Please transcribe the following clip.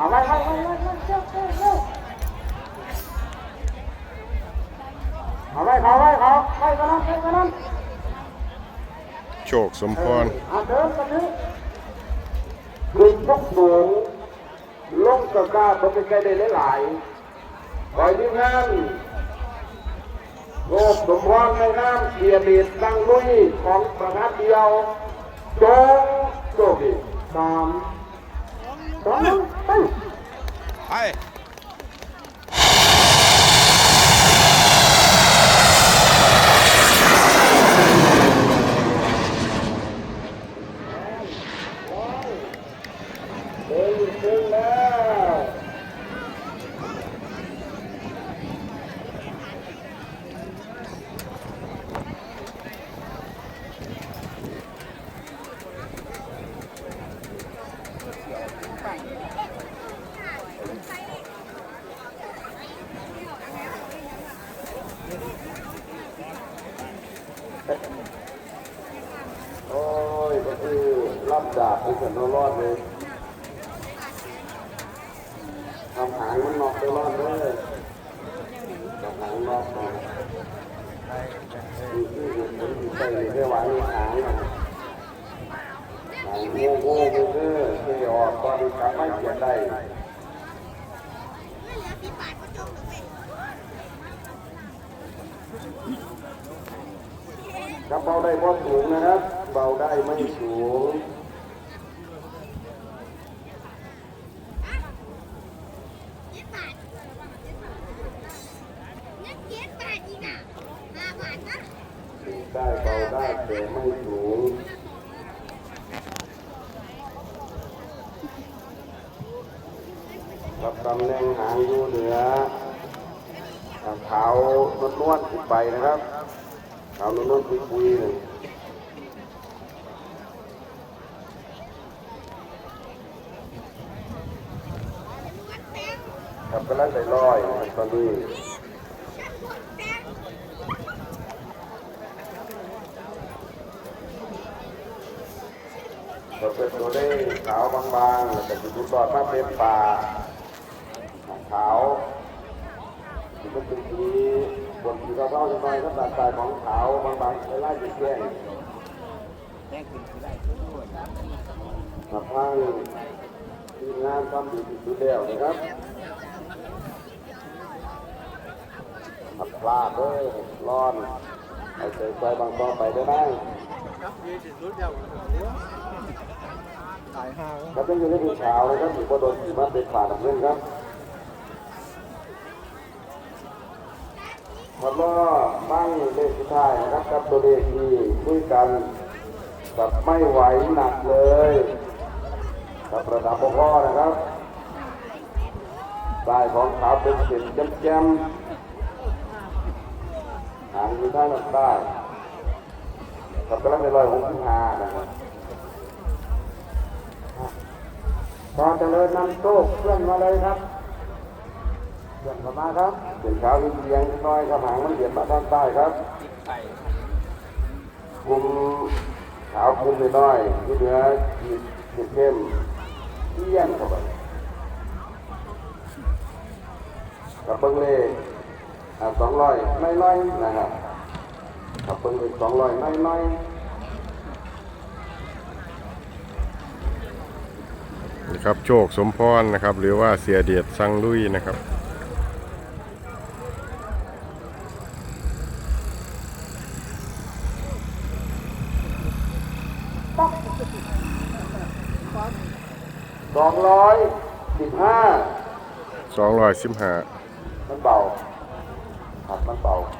เอาไว้ไว้ไว้ไว้ไว้เร็วเร็วเร็วเอาไว้เขาไว้เขาไว้กันนั้นไว้กันนั้นโชคสมพรอะเดินกันนี้ขึ้นทุกสูงลงกระกาบนไปไกลได้หลายๆคอยที่งานโลกสมพรในงานเกียรติตั้งลุยของประทัดเดียวจงโชคดีสาม สองหนึ่งไปไปดึงดึงแล้ว รับดาบเป็นสันรอดเลยทำหางมันนอกไปรอดเลยทำหางนอกไปดูที่ดูที่ดูไปเลยได้หวานหางนะหางโง่โง่เพื่อเพื่อออกตอนกลับไม่เขียนได้กระเบาได้พอสูงนะครับ เบาได้ไม่สูง ได้เบาได้แต่ไม่สูงรับตำแหน่งหางอยู่เหนือทางขาวนวลๆขึ้นไปนะครับขาวนวลๆคุยๆหนึ่ง ครับกำลังได้ร้อยนะครับตอนนี้เราเป็นตัวได้ขาวบางๆแต่เป็นตัวตอดมาเป็นปลาขาวที่ก็เป็นสีบนสีเท่าๆจะไปก็ตัดสายของขาวบางๆไปไล่แจ้งมาพังทีมงานทำดีที่สุดแล้วนะครับ ขับพลาดเลยร้อนเอาใจใจบางต่อไปได้ไหมครับต้องอยู่ในผู้เช้าเลยครับถือว่าโดนถือว่าเป็นป่าดำเนินครับครับก็มั่งเลขสุดท้ายนะครับกับตัวเลขที่คุยกันกับไม่ไหวหนักเลยกับระดับพ่อนะครับสายของขาวเป็นเส้นแจ่มๆ หางอยู่ท่างหลังใต้กับกำลังในรอยหกสิบห้านะครับพอเจริญนำโต๊ะเคลื่อนมาเลยครับเคลื่อนเข้ามาครับเสียงเช้าวิ่งเรียงน้อยครับหางมันเหยียบมาด้านใต้ครับกลุ่มขาวกลุ่มน้อยที่เหนือขีดขีดเข้มเอี้ยนเข้าไปกับเบิ้งเลข สองร้อยน้อยๆนะครับกับเบิ้งเลขสองร้อยน้อยๆนะครับโชคสมพรนะครับ หรือว่าเสียเดียดสังลุยนะครับสองร้อยสิบห้าสองร้อยสิบห้ามันเบา 他们包。